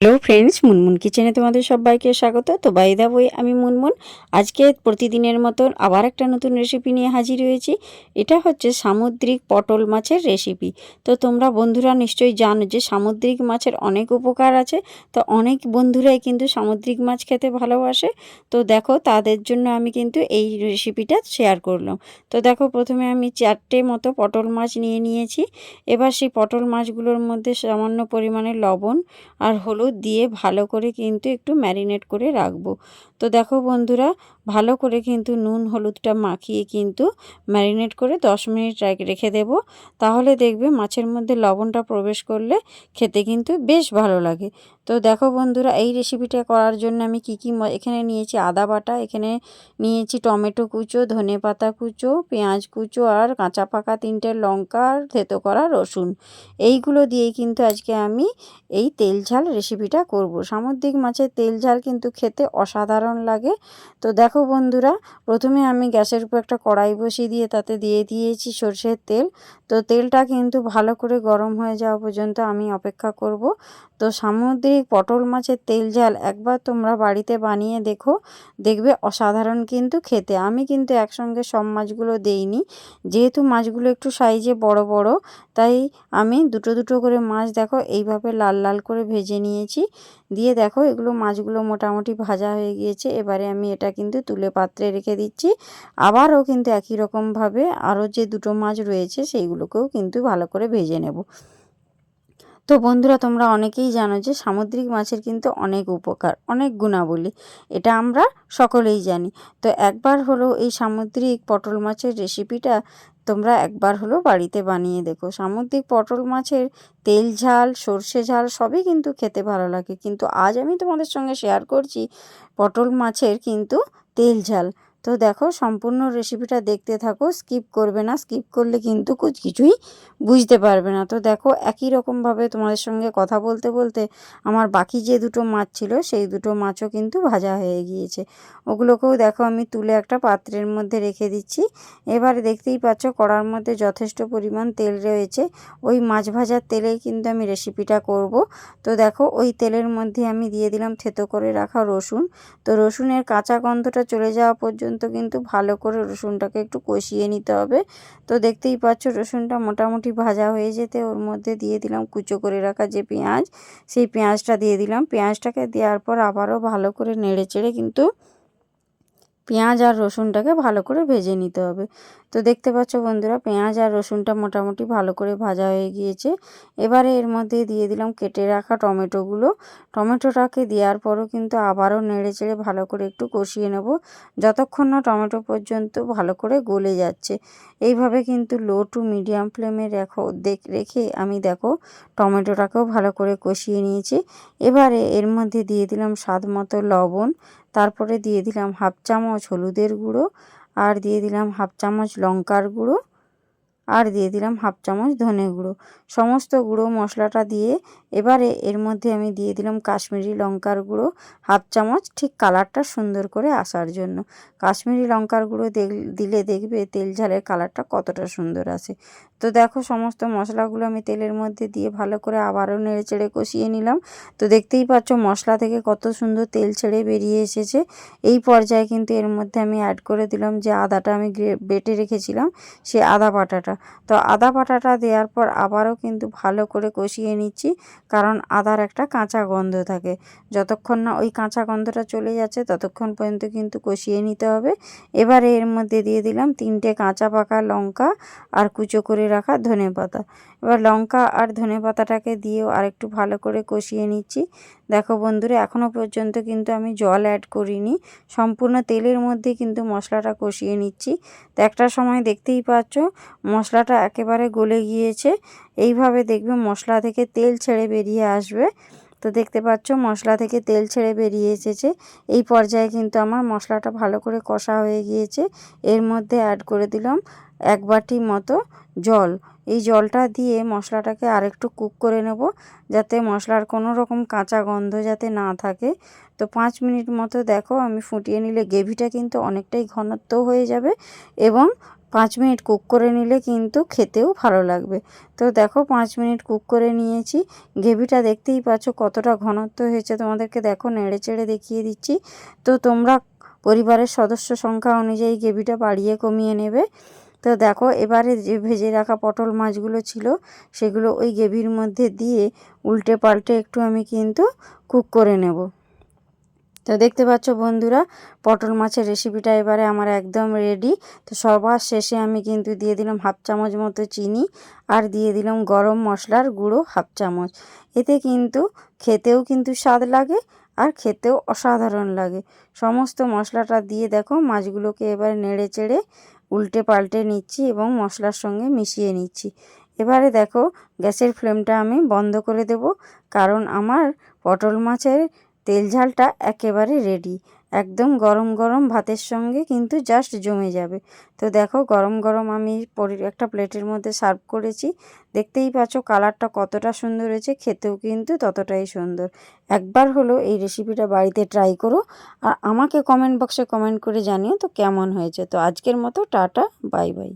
Hello friends Munmun কিচেনে তোমাদের সবাইকে স্বাগত। তো বাই দা বই আমি মুনমুন আজকে প্রতিদিনের মতন আবার একটা নতুন রেসিপি নিয়ে হাজির হয়েছি। এটা হচ্ছে সামুদ্রিক পটল মাছের রেসিপি তো তোমরা বন্ধুরা নিশ্চয়ই জানো যে সামুদ্রিক মাছের অনেক উপকার আছে। তো অনেক বন্ধুরাই কিন্তু সামুদ্রিক মাছ খেতে ভালোবাসে। তো দেখো, তাদের জন্য আমি কিন্তু এই রেসিপিটা শেয়ার করলাম। তো দেখো, প্রথমে আমি চারটে মতো পটল মাছ নিয়ে নিয়েছি। এবার সেই পটল মাছগুলোর মধ্যে সামান্য পরিমাণে লবণ আর হলুদ দিয়ে ভালো করে কিন্তু একটু ম্যারিনেট করে রাখব। তো দেখো বন্ধুরা ভালো করে কিন্তু নুন, হলুদটা মাখিয়ে কিন্তু ম্যারিনেট করে দশ মিনিট রেখে দেব। তাহলে দেখবে মাছের মধ্যে লবণটা প্রবেশ করলে খেতে কিন্তু বেশ ভালো লাগে। তো দেখো বন্ধুরা, এই রেসিপিটা করার জন্য আমি কি কি এখানে নিয়েছি আদা বাটা, এখানে নিয়েছি টমেটো কুচো, ধনে পাতা কুচো, পেঁয়াজ কুচো আর কাঁচা পাকা তিনটে লঙ্কা আর থেতো করা রসুন। এইগুলো দিয়েই কিন্তু আজকে আমি এই তেল ঝাল রেসিপিটা করব। সামুদ্রিক মাছের তেল ঝাল কিন্তু খেতে অসাধারণ লাগে। তো দেখো বন্ধুরা প্রথমে আমি গ্যাসের উপর একটা কড়াই বসিয়ে দিয়ে তাতে দিয়ে দিয়েছি সর্ষের তেল। তো তেলটা কিন্তু ভালো করে গরম হয়ে যাওয়া পর্যন্ত আমি অপেক্ষা করব। তো সামুদ্রিক পটল মাছের তেল ঝাল একবার তোমরা বাড়িতে বানিয়ে দেখো। দেখবে অসাধারণ কিন্তু খেতে। আমি কিন্তু একসঙ্গে সব মাছগুলো দেইনি। যেহেতু মাছগুলো একটু সাইজে বড় বড়, তাই আমি দুটো দুটো করে মাছ দেখো এইভাবে লাল লাল করে ভেজে নিয়েছি। দিয়ে দেখো এগুলো মাছগুলো মোটামুটি ভাজা হয়ে গিয়েছে। এবারে আমি এটা কিন্তু তুলে পাত্রে রেখে দিচ্ছি। আবারও কিন্তু একই রকমভাবে আরও যে দুটো মাছ রয়েছে সেইগুলোকেও কিন্তু ভালো করে ভেজে নেব। তো বন্ধুরা, তোমরা অনেকেই জানো যে সামুদ্রিক মাছের কিন্তু অনেক উপকার, অনেক গুণাবলী, এটা আমরা সকলেই জানি। তো একবার হলো এই সামুদ্রিক পটল মাছের রেসিপিটা তোমরা একবার হলো বাড়িতে বানিয়ে দেখো। সামুদ্রিক পটল মাছের তেল ঝাল, সর্ষে ঝাল সবই কিন্তু খেতে ভালো লাগে। কিন্তু আজ আমি তোমাদের সঙ্গে শেয়ার করছি পটল মাছের কিন্তু তেল ঝাল। তো দেখো সম্পূর্ণ রেসিপিটা দেখতে থাকো স্কিপ করবে না স্কিপ করলে কিন্তু কিছুই বুঝতে পারবে না। তো দেখো একই রকমভাবে তোমাদের সঙ্গে কথা বলতে বলতে আমার বাকি যে দুটো মাছ ছিল, সেই দুটো মাছও কিন্তু ভাজা হয়ে গিয়েছে। ওগুলোকেও দেখো আমি তুলে একটা পাত্রের মধ্যে রেখে দিচ্ছি। এবারে দেখতেই পাচ্ছ কড়ার মধ্যে যথেষ্ট পরিমাণ তেল রয়েছে। ওই মাছ ভাজার তেলেই কিন্তু আমি রেসিপিটা করব। তো দেখো ওই তেলের মধ্যে আমি দিয়ে দিলাম থেতো করে রাখা রসুন। তো রসুনের কাঁচা গন্ধটা চলে যাওয়া পর্যন্ত পর্যন্ত কিন্তু ভালো করে রসুনটাকে একটু কষিয়ে নিতে হবে। তো দেখতেই পাচ্ছ রসুনটা মোটামুটি ভাজা হয়ে যেতে ওর মধ্যে দিয়ে দিলাম কুচো করে রাখা যে পেঁয়াজ, সেই পেঁয়াজটা দিয়ে দিলাম। পেঁয়াজটাকে দেওয়ার পর আবারও ভালো করে নেড়ে চেড়ে কিন্তু পেঁয়াজ আর রসুনটাকে ভালো করে ভেজে নিতে হবে। তো দেখতে পাচ্ছ বন্ধুরা, পেঁয়াজ আর রসুনটা মোটামুটি ভালো করে ভাজা হয়ে গিয়েছে। এবারে এর মধ্যে দিয়ে দিলাম কেটে রাখা টমেটোগুলো। টমেটোটাকে দেওয়ার পরও কিন্তু আবারও নেড়ে চেড়ে ভালো করে একটু কষিয়ে নেব। যতক্ষণ না টমেটো পর্যন্ত ভালো করে গলে যাচ্ছে। এইভাবে কিন্তু লো টু মিডিয়াম ফ্লেমে রেখো, দেখ, রেখে আমি দেখো টমেটোটাকেও ভালো করে কষিয়ে নিয়েছি। এবারে এর মধ্যে দিয়ে দিলাম স্বাদ মতো লবণ। তারপরে দিয়ে দিলাম হাফ চামচ হলুদের গুঁড়ো। আর দিয়ে দিলাম হাফ চামচ লঙ্কার গুঁড়ো। আর দিয়ে দিলাম হাফ চামচ ধনে গুঁড়ো। সমস্ত গুঁড়ো মশলাটা দিয়ে এবারে এর মধ্যে আমি দিয়ে দিলাম কাশ্মীরি লঙ্কার গুঁড়ো, হাফ চামচ ঠিক কালারটা সুন্দর করে আসার জন্য। কাশ্মীরি লঙ্কার গুঁড়ো দিলে দেখবে তেল ঝালের কালারটা কতটা সুন্দর আসে তো দেখো সমস্ত মশলাগুলো আমি তেলের মধ্যে দিয়ে ভালো করে আবারও নেড়ে চেড়ে কষিয়ে নিলাম। তো দেখতেই পাচ্ছ মশলা থেকে কত সুন্দর তেল ছেড়ে বেরিয়ে এসেছে। এই পর্যায়ে কিন্তু এর মধ্যে আমি অ্যাড করে দিলাম যে আদাটা আমি বেটে রেখেছিলাম, সে আদা বাটাটা। তো আদা বাটাটা দেওয়ার পর আবারও কিন্তু ভালো করে কষিয়ে নিচ্ছি, কারণ আদার একটা কাঁচা গন্ধ থাকে। যতক্ষণ না ওই কাঁচা গন্ধটা চলে যাচ্ছে, ততক্ষণ পর্যন্ত কিন্তু কষিয়ে নিতে হবে। এবারে এর মধ্যে দিয়ে দিলাম তিনটে কাঁচা পাকা লঙ্কা আর কুচো করে রাখা ধনে পাতা। এবার লঙ্কা আর ধনে পাতাটাকে দিয়েও আরেকটু ভালো করে কষিয়ে নিচ্ছি। দেখো বন্ধুরা এখনও পর্যন্ত কিন্তু আমি জল অ্যাড করিনি। সম্পূর্ণ তেলের মধ্যে কিন্তু মশলাটা কষিয়ে নিচ্ছি। তো একটা সময় দেখতেই পাচ্ছ মশলাটা একেবারে গলে গিয়েছে। এইভাবে দেখবে মশলা থেকে তেল ছেড়ে বেরিয়ে আসবে। তো দেখতে পাচ্ছ, মশলা থেকে তেল ছেড়ে বেরিয়ে এসেছে। এই পর্যায়ে কিন্তু আমার মশলাটা ভালো করে কষা হয়ে গিয়েছে। এর মধ্যে অ্যাড করে দিলাম এক বাটি মতো জল। এই জলটা দিয়ে মশলাটাকে আরেকটু কুক করে নেব, যাতে মশলার কোনো রকম কাঁচা গন্ধ যাতে না থাকে। তো পাঁচ মিনিট মতো দেখো, আমি ফুটিয়ে নিলে গ্রেভিটা কিন্তু অনেকটাই ঘনত্ব হয়ে যাবে এবং পাঁচ মিনিট কুক করে নিলে কিন্তু খেতেও ভালো লাগবে। তো দেখো পাঁচ মিনিট কুক করে নিয়েছি। গ্রেভিটা দেখতেই পাচ্ছ কতটা ঘনত্ব হয়েছে। তোমাদেরকে দেখো নেড়ে চেড়ে দেখিয়ে দিচ্ছি। তো তোমরা পরিবারের সদস্য সংখ্যা অনুযায়ী গ্রেভিটা বাড়িয়ে কমিয়ে নেবে। তো দেখো এবারে যে ভেজে রাখা পটল মাছগুলো ছিল, সেগুলো ওই গ্রেভির মধ্যে দিয়ে উল্টে পাল্টে একটু আমি কিন্তু কুক করে নেব। তো দেখতে পাচ্ছ বন্ধুরা, পটল মাছের রেসিপিটা এবারে আমার একদম রেডি তো সবার শেষে আমি কিন্তু দিয়ে দিলাম হাফ চামচ মতো চিনি আর দিয়ে দিলাম গরম মশলার গুঁড়ো হাফ চামচ। এতে কিন্তু খেতেও কিন্তু স্বাদ লাগে আর খেতেও অসাধারণ লাগে। সমস্ত মশলাটা দিয়ে দেখো মাছগুলোকে এবার নেড়ে চেড়ে উল্টে পাল্টে নিচ্ছি এবং মশলার সঙ্গে মিশিয়ে নিচ্ছি। এবারে দেখো গ্যাসের ফ্লেমটা আমি বন্ধ করে দেব, কারণ আমার পটল মাছের তেল ঝালটা একেবারে রেডি একদম গরম গরম ভাতের সঙ্গে কিন্তু জাস্ট জমে যাবে। তো দেখো গরম গরম আমি একটা প্লেটের মধ্যে সার্ভ করেছি। দেখতেই পাচ্ছ কালারটা কতটা সুন্দর হয়েছে, খেতেও কিন্তু ততটাই সুন্দর। একবার হলো এই রেসিপিটা বাড়িতে ট্রাই করো আর আমাকে কমেন্ট বক্সে কমেন্ট করে জানিও তো কেমন হয়েছে। তো আজকের মতো টাটা বাই বাই